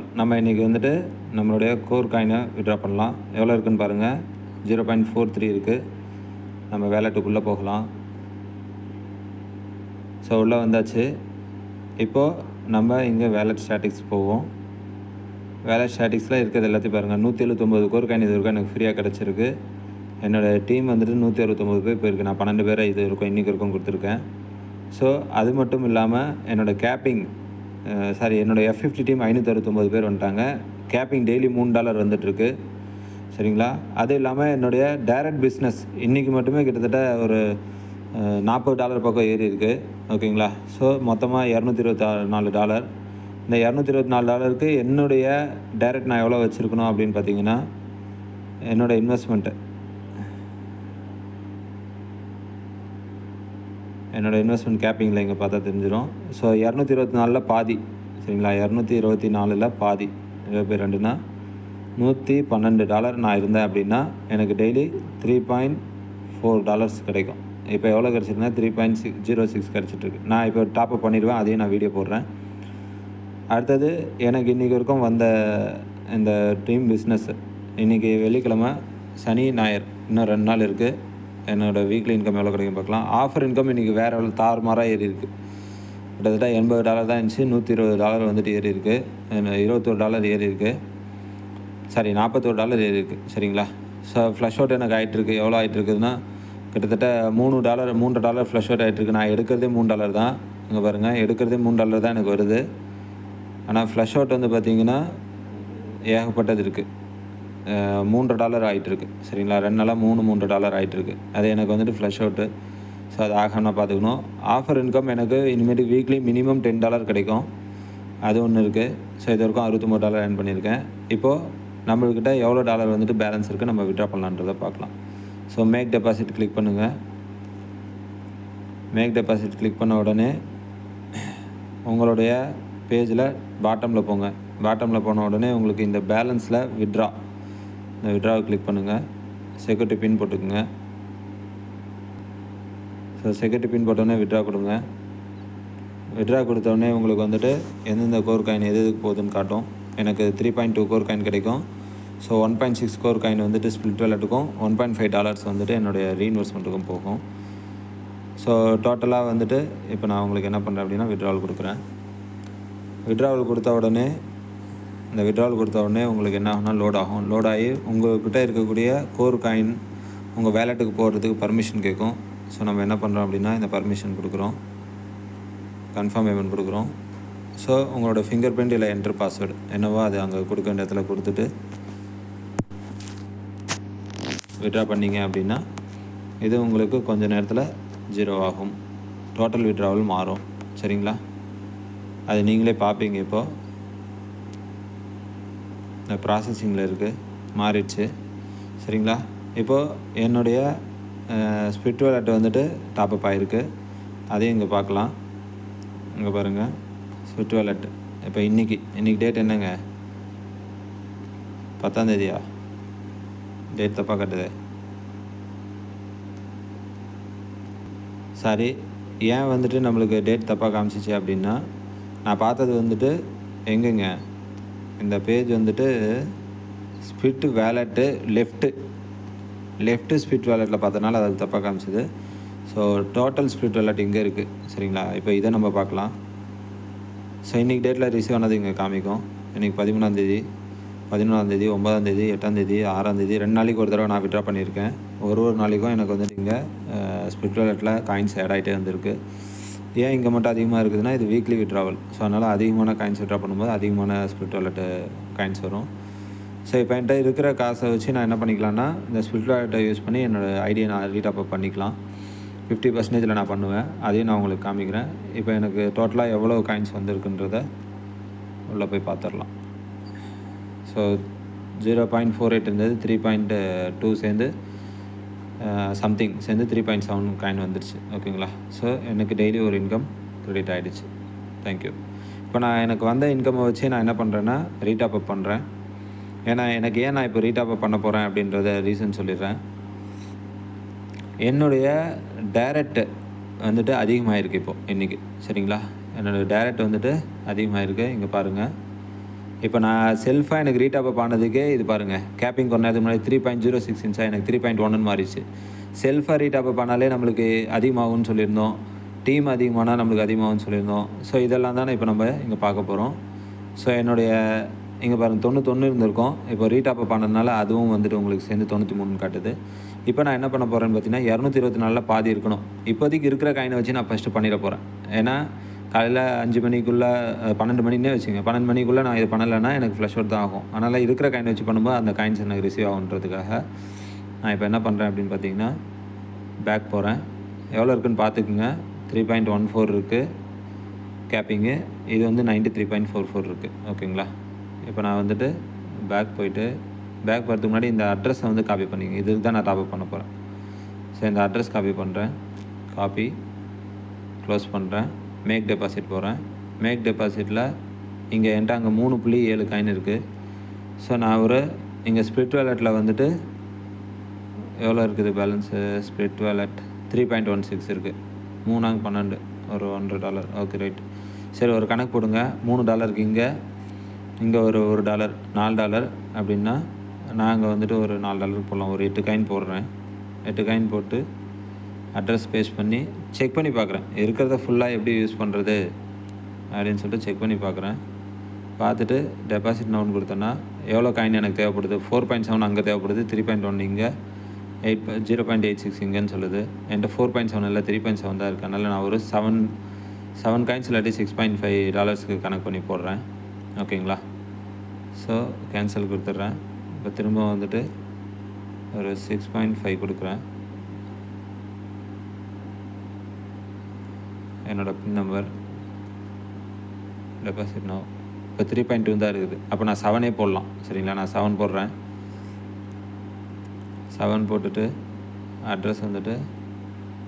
நம்ம இன்றைக்கி வந்துட்டு நம்மளுடைய கோர் காயினை விட்ரா பண்ணலாம். எவ்வளோ இருக்குதுன்னு பாருங்கள் ஜீரோ பாயிண்ட் ஃபோர் த்ரீ இருக்குது நம்ம வேலெட்டுக்குள்ளே போகலாம். ஸோ உள்ளே வந்தாச்சு. இப்போது நம்ம இங்கே வேலட் ஸ்டாட்டிக்ஸ் போவோம். வேலட் ஸ்டாட்டிக்ஸில் இருக்கிறது எல்லாத்தையும் பாருங்கள் நூற்றி எழுபத்தொம்போது கோர் காயின் இது வரைக்கும் எனக்கு ஃப்ரீயாக கிடச்சிருக்கு. என்னோடய டீம் வந்துட்டு நூற்றி அறுபத்தொம்போது பேர் போயிருக்கு. நான் பன்னெண்டு பேரை இது இருக்கும் இன்றைக்கி இருக்கும் கொடுத்துருக்கேன். ஸோ அது மட்டும் இல்லாமல் என்னோடய கேப்பிங் சாரி என்னோடய எஃப் ஃபிஃப்டி டீம் ஐநூற்றி அறுபத்தொம்போது பேர் வந்துட்டாங்க. கேப்பிங் டெய்லி மூணு டாலர் வந்துட்டுருக்கு. சரிங்களா? அது இல்லாமல் என்னுடைய டைரக்ட் பிஸ்னஸ் இன்றைக்கி மட்டுமே கிட்டத்தட்ட ஒரு நாற்பது டாலர் பக்கம் ஏறி இருக்குது ஓகேங்களா? ஸோ மொத்தமாக இரநூத்தி இருபத்தி நாலு டாலர் இந்த இரநூத்தி இருபத்தி நாலு டாலருக்கு என்னுடைய டைரக்ட் நான் எவ்வளோ வச்சுருக்கணும் அப்படின்னு பார்த்தீங்கன்னா என்னோடய இன்வெஸ்ட்மெண்ட்டு என்னோடய இன்வெஸ்ட்மெண்ட் கேப்பிங்கில் இங்கே பார்த்தா தெரிஞ்சிடும் ஸோ இரநூத்தி இருபத்தி நாலில் பாதி சரிங்களா? இரநூத்தி இருபத்தி நாலில் பாதி இருபத்தி ரெண்டுனா நூற்றி பன்னெண்டு டாலர் நான் இருந்தேன் அப்படின்னா எனக்கு daily three point four dollars கிடைக்கும். இப்போ எவ்வளோ கிடச்சிருந்தா three point six zero six கிடச்சிட்ருக்கு. நான் இப்போ டாப்அப் பண்ணிடுவேன் அதையும் நான் வீடியோ போடுறேன். அடுத்தது எனக்கு இன்றைக்கி வரைக்கும் வந்த இந்த டீம் பிஸ்னஸ் இன்றைக்கி வெள்ளிக்கிழமை சனி ஞாயிறு இன்னும் ரெண்டு நாள் இருக்குது என்னோடய வீக்லி இன்கம் எவ்வளோ கிடைக்கும் பார்க்கலாம். ஆஃபர் இன்கம் இன்றைக்கி வேறு எவ்வளோ தாறுமாறாக ஏறி இருக்குது கிட்டத்தட்ட எண்பது டாலர் தான் இருந்துச்சு. நூற்றி இருபது டாலர் வந்துட்டு ஏறி இருக்குது இருபத்தோரு டாலர் ஏறி இருக்குது சாரி நாற்பத்தோரு டாலர் ஏறி இருக்குது சரிங்களா? ஸோ ஃப்ளஷ் அவுட் எனக்கு ஆகிட்டுருக்கு எவ்வளோ ஆகிட்டு இருக்குதுன்னா கிட்டத்தட்ட மூணு டாலர் மூன்று டாலர் ஃப்ளஷ் அவுட் ஆகிட்டுருக்கு நான் எடுக்கிறதே மூணு டாலர் தான். இங்கே பாருங்கள் எடுக்கிறதே மூணு டாலர் தான் எனக்கு வருது. ஆனால் ஃப்ளஷ் அவுட் வந்து பார்த்திங்கன்னா ஏகப்பட்டது இருக்குது மூன்று டாலர் ஆகிட்டுருக்கு சரிங்களா? ரெண்டு நாளாக மூணு மூன்று டாலர் ஆகிட்டுருக்கு அது எனக்கு வந்துட்டு ஃப்ளஷ் அவுட்டு ஸோ அது ஆகாமல் பார்த்துக்கணும். ஆஃபர் இன்கம் எனக்கு இனிமேட்டு வீக்லி மினிமம் டென் டாலர் கிடைக்கும். அது ஒன்று இருக்குது ஸோ இது வரைக்கும் அறுபத்தொம்பது டாலர் ஏர்ன் பண்ணியிருக்கேன். இப்போது நம்மள்கிட்ட எவ்வளோ டாலர் வந்துட்டு பேலன்ஸ் இருக்குது நம்ம விட்ரா பண்ணலான்றதை பார்க்கலாம். ஸோ மேக் டெபாசிட் கிளிக் பண்ணுங்கள் மேக் டெபாசிட் கிளிக் பண்ண உடனே உங்களுடைய பேஜில் பாட்டமில் போங்க. பாட்டமில் போன உடனே உங்களுக்கு இந்த பேலன்ஸில் விட்ரா இந்த விட்ராவை கிளிக் பண்ணுங்கள் செக்யூரிட்டி பின் போட்டுக்குங்க. ஸோ செக்யூரிட்டி பின் போட்டோடனே விட்ரா கொடுங்க. விட்ரா கொடுத்தோடனே உங்களுக்கு வந்துட்டு எந்தெந்த கோர் காயின் எது எதுக்கு போகுதுன்னு காட்டும். எனக்கு three point two core coin கிடைக்கும். So one point six core coin வந்துட்டு ஸ்பிளிட் வேலட்டுக்கும் ஒன் பாயிண்ட் ஃபைவ் டாலர்ஸ் வந்துட்டு என்னுடைய ரீஇன்வெஸ்ட்மெண்ட்டுக்கும் போகும். ஸோ டோட்டலாக வந்துட்டு இப்போ நான் உங்களுக்கு என்ன பண்ணுறேன் அப்படின்னா விட்ராவல் கொடுக்குறேன். விட்ராவல் கொடுத்த உடனே இந்த விட்ரால் கொடுத்த உடனே உங்களுக்கு என்ன ஆகும்னா லோட் ஆகும். லோட் ஆகி உங்கள்கிட்ட இருக்கக்கூடிய கோர் காயின் உங்கள் வேலெட்டுக்கு போடுறதுக்கு பர்மிஷன் கேட்கும். ஸோ நம்ம என்ன பண்ணுறோம் அப்படின்னா இந்த பர்மிஷன் கொடுக்குறோம். கன்ஃபார்ம் பேமெண்ட் கொடுக்குறோம். ஸோ உங்களோட ஃபிங்கர் பிரிண்ட் இல்லை என்டர் பாஸ்வேர்டு என்னவோ அது அங்கே கொடுக்க வேண்டிய இடத்துல கொடுத்துட்டு விட்ரா பண்ணிங்க அப்படின்னா இது உங்களுக்கு கொஞ்ச நேரத்தில் ஜீரோ ஆகும். டோட்டல் விட்ராவல் மாறும். சரிங்களா? அது நீங்களே பார்ப்பீங்க இப்போது இந்த ப்ராசஸிங்கில் இருக்குது மாறிடுச்சு. சரிங்களா? இப்போது என்னுடைய ஸ்பிரிட் வேலட் வந்துட்டு டாப்அப் ஆகிருக்கு அதையும் இங்கே பார்க்கலாம். இங்கே பாருங்கள் ஸ்பிரிட் வேலட் இப்போ இன்றைக்கி இன்றைக்கி டேட் என்னங்க? பத்தாந்தேதியா டேட் தப்பாக கட்டுது. சாரி. ஏன் வந்துட்டு நம்மளுக்கு டேட் தப்பாக காமிச்சிச்சு அப்படின்னா நான் பார்த்தது வந்துட்டு எங்கேங்க? இந்த பேஜ் வந்துட்டு split wallet left left split வேலெட்டில் பார்த்தனால அது தப்பாக காமிச்சிது. ஸோ டோட்டல் ஸ்பிட் வேலெட் இங்கே இருக்குது சரிங்களா? இப்போ இதை நம்ம பார்க்கலாம். ஸோ இன்றைக்கி டேட்டில் ரிசீவ் ஆனது இங்கே காமிக்கும். இன்றைக்கி பதிமூணாந்தேதி பதினொன்றாந்தேதி ஒம்பதாந்தேதி எட்டாந்தேதி ஆறாந்தேதி ரெண்டு நாளைக்கு ஒரு தடவை நான் விட்ரா பண்ணியிருக்கேன். ஒரு ஒரு நாளைக்கும் எனக்கு வந்துட்டு இங்கே ஸ்பிட் வேலெட்டில் காயின்ஸ் ஆட் ஆகிட்டே வந்திருக்கு. ஏன் இங்கே மட்டும் அதிகமாக இருக்குதுன்னா இது வீக்லி விட்ராவல் ஸோ அதனால் அதிகமான காயின்ஸ் விட்ரா பண்ணும்போது அதிகமான ஸ்பிரிட் வாலெட்டு காயின்ஸ் வரும். ஸோ இப்போ என்கிட்ட இருக்கிற காசை வச்சு நான் என்ன பண்ணிக்கலாம்னா இந்த ஸ்பிரிட் வாலெட்டை யூஸ் பண்ணி என்னோடய ஐடியை நான் ரீடாப் அப் பண்ணிக்கலாம். ஃபிஃப்டி பர்சன்டேஜில் நான் பண்ணுவேன். அதையும் நான் உங்களுக்கு காமிக்கிறேன். இப்போ எனக்கு டோட்டலாக எவ்வளோ காயின்ஸ் வந்திருக்குன்றத உள்ளே போய் பார்த்துடலாம் so zero point four eight இருந்தது த்ரீ பாயிண்ட் டூ சேர்ந்து Uh, சம்திங் சேர்ந்து த்ரீ பாயிண்ட் செவன் காயின் வந்துருச்சு. ஓகேங்களா ஸோ எனக்கு டெய்லி ஒரு இன்கம் க்ரெடிட் ஆகிடுச்சு தேங்க்யூ இப்போ நான் எனக்கு வந்த இன்கம்மை வச்சு நான் என்ன பண்ணுறேன்னா ரீடாப் அப் பண்ணுறேன் ஏன்னா எனக்கு ஏன் நான் இப்போ ரீடாப் அப் பண்ண போகிறேன் அப்படின்றத ரீசன் சொல்லிடுறேன். என்னுடைய டைரக்ட் வந்துட்டு அதிகமாகிருக்கு இப்போது இன்றைக்கி சரிங்களா? என்னோடய டைரக்ட் வந்துட்டு அதிகமாகிருக்கு இங்கே பாருங்கள் இப்போ நான் செல்ஃபாக எனக்கு ரீடாப்அப் ஆனதுக்கே இது பாருங்கள் கேப்பிங் கொஞ்ச நேரத்துக்கு முன்னாடி த்ரீ பாயிண்ட் ஜீரோ சிக்ஸ் இன்ச்சாக எனக்கு த்ரீ பாயிண்ட் ஒன்னு மாறிச்சு செல்ஃபாக ரீடாப்அப் ஆனாலே நம்மளுக்கு அதிகமாகும்னு சொல்லியிருந்தோம். டீம் அதிகமானால் நம்மளுக்கு அதிகமாகும்னு சொல்லியிருந்தோம். ஸோ இதெல்லாம் தானே இப்போ நம்ம இங்கே பார்க்க போகிறோம் ஸோ என்னுடைய இங்கே பாருங்கள் தொண்ணூத்தொன்று இருந்திருக்கோம். இப்போ ரீடாப்அப் ஆனதுனால அதுவும் வந்துட்டு உங்களுக்கு சேர்ந்து தொண்ணூற்றி மூணு காட்டுது. இப்போ நான் என்ன பண்ண போகிறேன்னு பார்த்தீங்கன்னா இரநூத்தி இருபத்தி நாலில் பாதி இருக்கணும். இப்போதைக்கு இருக்கிற காயினை வச்சு நான் ஃபஸ்ட்டு பண்ணிட போகிறேன் ஏன்னா காலையில் அஞ்சு மணிக்குள்ளே பன்னெண்டு மணினே வச்சுங்க பன்னெண்டு மணிக்குள்ளே நான் இது பண்ணலைன்னா எனக்கு ஃப்ளஷ் அவுட் தான் ஆகும். அதனால் இருக்கிற காயின் வச்சு பண்ணும்போது அந்த காயின்ஸ் எனக்கு ரிசீவ் ஆகுன்றதுக்காக நான் இப்போ என்ன பண்ணுறேன் அப்படின்னு பார்த்தீங்கன்னா பேக் போகிறேன் எவ்வளோ இருக்குன்னு பார்த்துக்குங்க த்ரீ பாயிண்ட் ஒன் ஃபோர் இருக்குது கேப்பிங்கு இது வந்து ninety three point four four இருக்குது ஓகேங்களா இப்போ நான் வந்துட்டு பேக் போயிட்டு பேக் போகிறதுக்கு முன்னாடி இந்த அட்ரஸை வந்து காப்பி பண்ணிங்க இதுக்கு தான் நான் டாப்அப் பண்ண போகிறேன் ஸோ இந்த அட்ரஸ் காப்பி பண்ணுறேன் காப்பி க்ளோஸ் பண்ணுறேன் மேக் டெபாசிட் போகிறேன் மேக் டெபாசிட்டில் இங்கே என்கிட்ட அங்கே மூணு புள்ளி ஏழு காயின் இருக்குது ஸோ நான் ஒரு இங்கே ஸ்பிரிட் வேலெட்டில் வந்துட்டு எவ்வளோ இருக்குது balance split wallet three point one six இருக்குது மூணாங்க பன்னெண்டு ஒரு ஒன்றரை டாலர் ஓகே ரைட் சரி ஒரு கணக்கு போடுங்க. மூணு டாலருக்கு இங்கே. இங்கே ஒரு ஒரு டாலர் நாலு டாலர் அப்படின்னா நாங்கள் வந்துட்டு ஒரு நாலு டாலருக்கு போடலாம். ஒரு எட்டு காயின் போடுறேன். எட்டு காயின் போட்டு அட்ரஸ் பேஸ்ட் பண்ணி செக் பண்ணி பார்க்குறேன். இருக்கிறத ஃபுல்லாக எப்படி யூஸ் பண்ணுறது அப்படின்னு சொல்லிட்டு செக் பண்ணி பார்க்குறேன். பார்த்துட்டு டெபாசிட் நவுன் கொடுத்தேன்னா எவ்வளோ காயின் எனக்கு தேவைப்படுது? ஃபோர் பாயிண்ட் செவன் அங்கே தேவைப்படுது த்ரீ பாயிண்ட் ஒன் இங்கே eight zero point eight six இங்கேன்னு சொல்லுது. என்கிட்ட ஃபோர் பாயிண்ட் செவன் இல்லை த்ரீ பாயிண்ட் செவன் தான் இருக்குது அதனால் நான் ஒரு செவன் செவன் காயின்ஸ் இல்லாட்டி சிக்ஸ் பாயிண்ட் ஃபைவ் டாலர்ஸ்க்கு கணக்கு பண்ணி போடுறேன். ஓகேங்களா? ஸோ கேன்சல் கொடுத்துட்றேன். இப்போ திரும்ப வந்துட்டு ஒரு சிக்ஸ் பாயிண்ட் ஃபைவ் கொடுக்குறேன். என்னோட பின் நம்பர் டெபாசிட் நோ இப்போ த்ரீ பாயிண்ட் டூ தான் இருக்குது. அப்போ நான் செவனே போடலாம். சரிங்களா? நான் செவன் போடுறேன். செவன் போட்டுட்டு அட்ரஸ் வந்துட்டு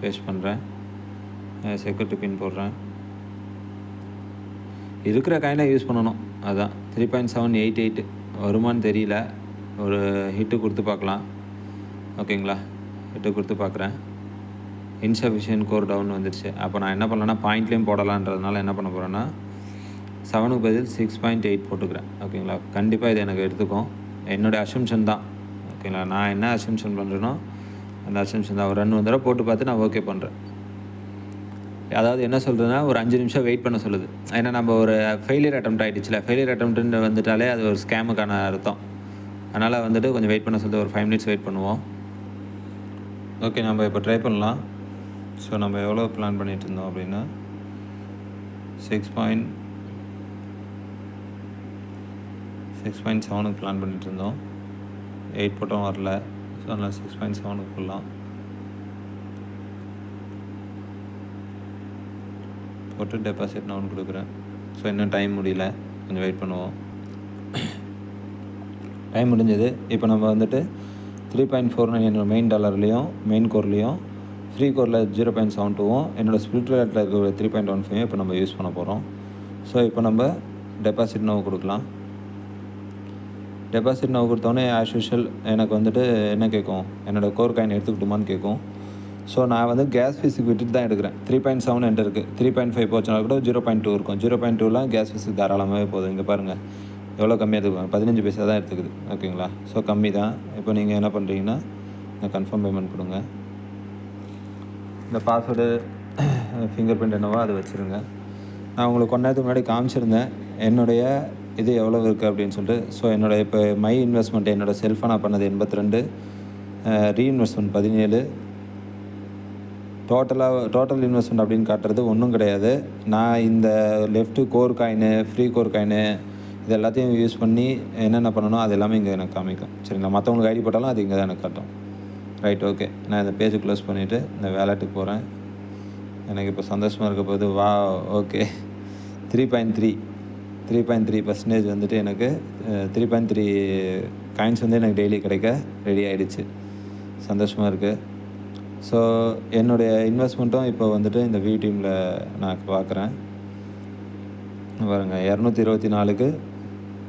பேஸ்ட் பண்ணுறேன் செக்யூரிட்டி பின் போடுறேன். இருக்கிற காயினை யூஸ் பண்ணணும். அதான். Three point seven eight eight வருமான்னு தெரியல. ஒரு ஹிட்டு கொடுத்து பார்க்கலாம். ஓகேங்களா ஹிட்டு கொடுத்து பார்க்குறேன். இன்சஃபிஷியன்ட் கோர் டவுன் வந்துடுச்சு அப்போ நான் என்ன பண்ணலன்னா பாயிண்ட்லேயும் போடலான்றதுனால என்ன பண்ண போகிறேன்னா செவனுக்கு பதில் சிக்ஸ் பாயிண்ட் எயிட் போட்டுக்கிறேன். ஓகேங்களா? கண்டிப்பாக இது எனக்கு எடுத்துக்கும். என்னுடைய அசம்ஷன் தான். ஓகேங்களா? நான் என்ன அசம்ஷன் பண்ணுறேனோ அந்த அசம்ஷன் தான். ஒரு ரன் வந்துட தடவை போட்டு பார்த்து நான் ஓகே பண்ணுறேன் அதாவது என்ன சொல்கிறதுனா ஒரு அஞ்சு நிமிஷம் வெயிட் பண்ண சொல்லுது. ஏன்னா நம்ம ஒரு ஃபெயிலியர் அட்டம் ஆகிடுச்சுல ஃபெயிலியர் அட்டம்ப்ட்னு வந்துட்டாலே அது ஒரு ஸ்கேமுக்கான அர்த்தம். அதனால் வந்துட்டு கொஞ்சம் வெயிட் பண்ண சொல்லுது. ஒரு ஃபைவ் மினிட்ஸ் வெயிட் பண்ணுவோம். ஓகே நம்ம இப்போ ட்ரை பண்ணலாம். ஸோ நம்ம எவ்வளோ பிளான் பண்ணிகிட்டு இருந்தோம் அப்படின்னா சிக்ஸ் பாயிண்ட் சிக்ஸ் பாயிண்ட் செவனுக்கு பிளான் பண்ணிட்டு இருந்தோம் எயிட் போட்டோம் வரல. ஸோ அதனால் சிக்ஸ் பாயிண்ட் செவனுக்கு போடலாம். போட்டு டெபாசிட் நான் கொடுக்குறேன். ஸோ இன்னும் டைம் முடியல. கொஞ்சம் வெயிட் பண்ணுவோம். டைம் முடிஞ்சது. இப்போ நம்ம வந்துட்டு three point four nine main டாலர்லேயும் main கோர்லேயும் ஃப்ரீ கோரில் ஜீரோ பாயிண்ட் செவன் டூவும் என்னோட ஸ்பிளிட் இருக்கிற த்ரீ பாயிண்ட் ஒன் ஃபைவ் இப்போ நம்ம யூஸ் பண்ண போகிறோம் ஸோ இப்போ நம்ம டெபாசிட் நோவு கொடுக்கலாம். டெபாசிட் நோவு கொடுத்தோன்னே ஆஸ் யூஷுவல் எனக்கு வந்துட்டு என்ன கேட்கும் என்னோடய கோர் காயின் எடுத்துக்கிட்டுமான்னு கேட்கும் ஸோ நான் வந்து கேஸ் ஃபீஸுக்கு விட்டுட்டு தான் எடுக்கிறேன். த்ரீ பாயிண்ட் செவன் என்கிட்ட இருக்குது த்ரீ பாயிண்ட் ஃபைவ் போச்சுனா கூட ஜீரோ பாயிண்ட் டூ இருக்கும். ஜீரோ பாயிண்ட் டூலாம் கேஸ் ஃபீஸுக்கு தாராளமாகவே போதும் இங்கே பாருங்கள் எவ்வளோ கம்மியாக எடுத்துக்குவாங்க பதினஞ்சு பைசா தான் எடுத்துக்குது. ஓகேங்களா ஸோ கம்மி தான் இப்போ நீங்கள் என்ன பண்ணுறீங்கன்னா இந்த கன்ஃபார்ம் பேமெண்ட் கொடுங்க. இந்த பாஸ்வேர்டு ஃபிங்கர் பிரிண்ட் என்னவோ அதை வச்சுருங்க. நான் உங்களுக்கு கொஞ்ச நேரத்துக்கு முன்னாடி காமிச்சிருந்தேன். என்னுடைய இது எவ்வளோ இருக்குது அப்படின்னு சொல்லிட்டு. ஸோ என்னோடய இப்போ மை இன்வெஸ்ட்மெண்ட் என்னோடய செல்ஃபை நான் பண்ணது எண்பத்தி ரெண்டு ரீஇன்வெஸ்ட்மெண்ட் பதினேழு. டோட்டலாக டோட்டல் இன்வெஸ்ட்மெண்ட் அப்படின்னு காட்டுறது ஒன்றும் கிடையாது. நான் இந்த left core coin free core coin இது எல்லாத்தையும் யூஸ் பண்ணி என்னென்ன பண்ணணும் அது எல்லாமே இங்கே எனக்கு காமிக்கும். சரிங்களா? மற்றவங்களுக்கு ஐடி போட்டாலும் அது இங்கே தான் எனக்கு காட்டும். ரைட் ஓகே நான் இந்த பேஜை க்ளோஸ் பண்ணிவிட்டு இந்த வேலெட்டுக்கு போகிறேன் எனக்கு இப்போ சந்தோஷமாக இருக்க போது வா okay three point three three point three percentage வந்துட்டு எனக்கு த்ரீ பாயிண்ட் த்ரீ காயின்ஸ் வந்து எனக்கு டெய்லி கிடைக்க ரெடி ஆகிடுச்சு சந்தோஷமாக இருக்குது ஸோ என்னுடைய இன்வெஸ்ட்மெண்ட்டும் இப்போ வந்துட்டு இந்த வி டீமில் நான் பார்க்குறேன் பாருங்க இரநூத்தி இருபத்தி நாலுக்கு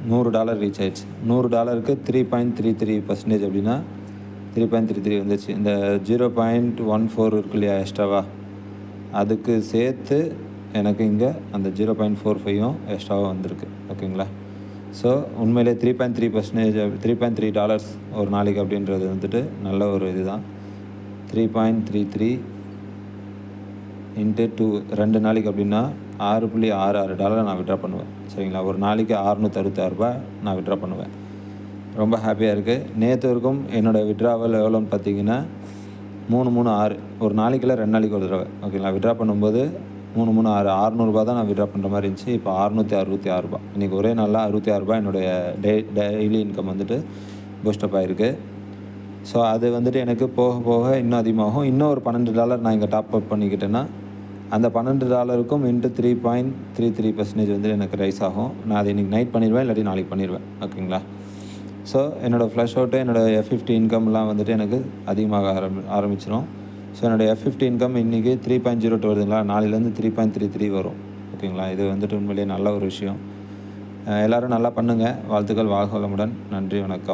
நூறு டாலர் ரீச் ஆயிடுச்சு. நூறு டாலருக்கு three point three three percentage அப்படின்னா த்ரீ பாயிண்ட் த்ரீ த்ரீ வந்துச்சு. இந்த ஜீரோ பாயிண்ட் ஒன் ஃபோர் இருக்கு இல்லையா எக்ஸ்ட்ராவா அதுக்கு சேர்த்து எனக்கு இங்கே அந்த ஜீரோ பாயிண்ட் ஃபோர் ஃபைவும் எக்ஸ்ட்ராவாக வந்திருக்கு. ஓகேங்களா? ஸோ உண்மையிலே three point three percentage three point three dollars ஒரு நாளைக்கு அப்படின்றது வந்துட்டு நல்ல ஒரு இதுதான். Three point three three into two ரெண்டு நாளைக்கு அப்படின்னா ஆறு புள்ளி ஆறு ஆறு டாலர் நான் விட்ரா பண்ணுவேன். சரிங்களா? ஒரு நாளைக்கு அறுநூற்றி அறுபத்தாறுரூபா நான் விட்ரா பண்ணுவேன். ரொம்ப ஹாப்பியாக இருக்குது நேற்று வரைக்கும் என்னோடய விட்ராவல் எவ்வளோன்னு பார்த்தீங்கன்னா மூணு மூணு ஆறு. ஒரு நாளைக்குள்ள ரெண்டு நாளைக்கு ஒரு தடவை. ஓகேங்களா விட்ரா பண்ணும்போது மூணு மூணு ஆறு. அறநூறுபா தான் நான் விட்ரா பண்ணுற மாதிரி இருந்துச்சு. இப்போ அறுநூற்றி அறுபத்தி ஆறுரூபா இன்றைக்கி ஒரே நாளில் அறுபத்தி ஆறுரூபா என்னுடைய டே டெய்லி இன்கம் வந்துட்டு பூஸ்டப் ஆகிருக்கு ஸோ அது வந்துட்டு எனக்கு போக போக இன்னும் அதிகமாகும். இன்னும் ஒரு பன்னெண்டு டாலர் நான் இங்கே டாப் அப் பண்ணிக்கிட்டேன்னா அந்த பன்னெண்டு டாலருக்கும் into three point three three percentage வந்து எனக்கு ரைஸ் ஆகும். நான் அதை இன்றைக்கி நைட் பண்ணிடுவேன் இல்லாட்டி நாளைக்கு பண்ணிடுவேன் ஓகேங்களா ஸோ என்னோடய ஃப்ளஷ் அவுட்டு என்னோடய எஃப் ஃபிஃப்டி இன்கம்லாம் வந்துட்டு எனக்கு அதிகமாக ஆரம்பி ஆரம்பிச்சிடும் ஸோ என்னோடய எஃப் ஃபிஃப்டி இன்கம் இன்றைக்கி த்ரீ பாயிண்ட் ஜீரோ டூ வருதுங்களா? நாளையிலேருந்து த்ரீ பாயிண்ட் த்ரீ த்ரீ வரும். ஓகேங்களா? இது வந்துட்டு உண்மையிலேயே நல்ல ஒரு விஷயம். எல்லோரும் நல்லா பண்ணுங்கள் வாழ்த்துக்கள் வாழ்க வளமுடன் நன்றி வணக்கம்.